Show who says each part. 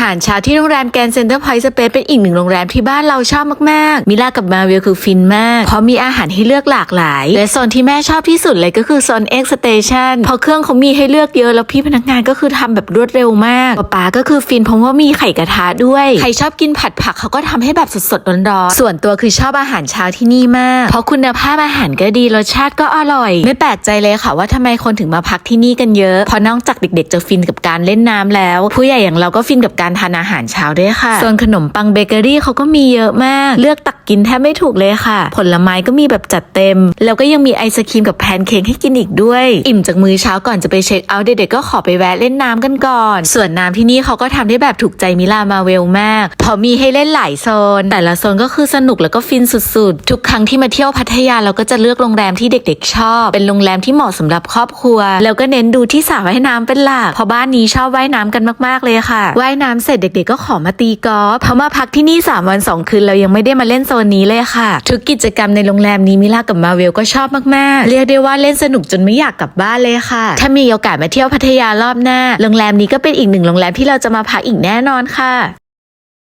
Speaker 1: หารเช้าที่โรงแรมแกนเซ็นเตอร์พอยต์สเปซเป็นอีกหนึ่งโรงแรมที่บ้านเราชอบมากๆ มิลากับมาเวลคือฟินมาก เพราะมีอาหารให้เลือกหลากหลาย และโซนที่แม่ชอบที่สุดเลยก็คือโซนเอ็กสเตชันพราะเครื่องเขามีให้เลือกเยอะแล้วพี่พนักงานก็คือทำแบบรวดเร็วมากป๊าป๊าก็คือฟินเพราะว่ามีไข่กระทะด้วย ใครชอบกินผัดผักเขาก็ทำให้แบบสดๆร้อนๆส่วนตัวคือชอบอาหารเช้าที่นี่มาก เพราะคุณภาพอาหารก็ดีรสชาติก็อร่อย ไม่แปลกใจเลยค่ะว่าทำไมคนถึงมาพักที่นี่กันเยอะเพราะนอกจากเด็กๆจะฟินกับการเล่นน้ำแล้ว ผู้ใหญ่อย่างเราก็ฟินกับการทานอาหารเช้าด้วยค่ะ ส่วนขนมปังเบเกอรี่เขาก็มีเยอะมาก เลือกตักกินแทบไม่ถูกเลยค่ะ ผลไม้ก็มีแบบจัดเต็ม แล้วก็ยังมีไอศครีมกับแพนเค้กให้กินอีกด้วย อิ่มจากมื้อเช้าก่อนจะไปเช็คเอาท์เด็กๆก็ขอไปแวะเล่นน้ำกันก่อน ส่วนน้ำที่นี่เขาก็ทำได้แบบถูกใจมิลามาเวลมากเพราะมีให้เล่นหลายโซน แต่ละโซนก็คือสนุกแล้วก็ฟินสุดๆ ทุกครั้งที่มาเที่ยวพัทยาเราก็จะเลือกโรงแรมที่เด็ก ๆ ชอบ เป็นโรงแรมที่เหมาะสำหรับครอบครัว แล้วก็เน้นดูที่สระว่ายน้ำเป็นหลักเพราะบ้านนี้ชอบว่ายน้ำกันมากๆเลยค่ะว่ายน้ำเสร็จเด็ก ๆ ก็ขอมาตีกอล์ฟเพราะมาพักที่นี่ 3 วัน 2 คืนเรายังไม่ได้มาเล่นโซนนี้เลยค่ะ ทุกกิจกรรมในโรงแรมนี้มิลากับมาเวลก็ชอบมากๆ เรียกได้ว่าเล่นสนุกจนไม่อยากกลับบ้านเลยค่ะ ถ้ามีโอกาสมาเที่ยวพัทยารอบหน้า โรงแรมนี้ก็เป็นอีกหนึ่งโรงแรมที่เราจะมาพักอีกแน่นอนค่ะ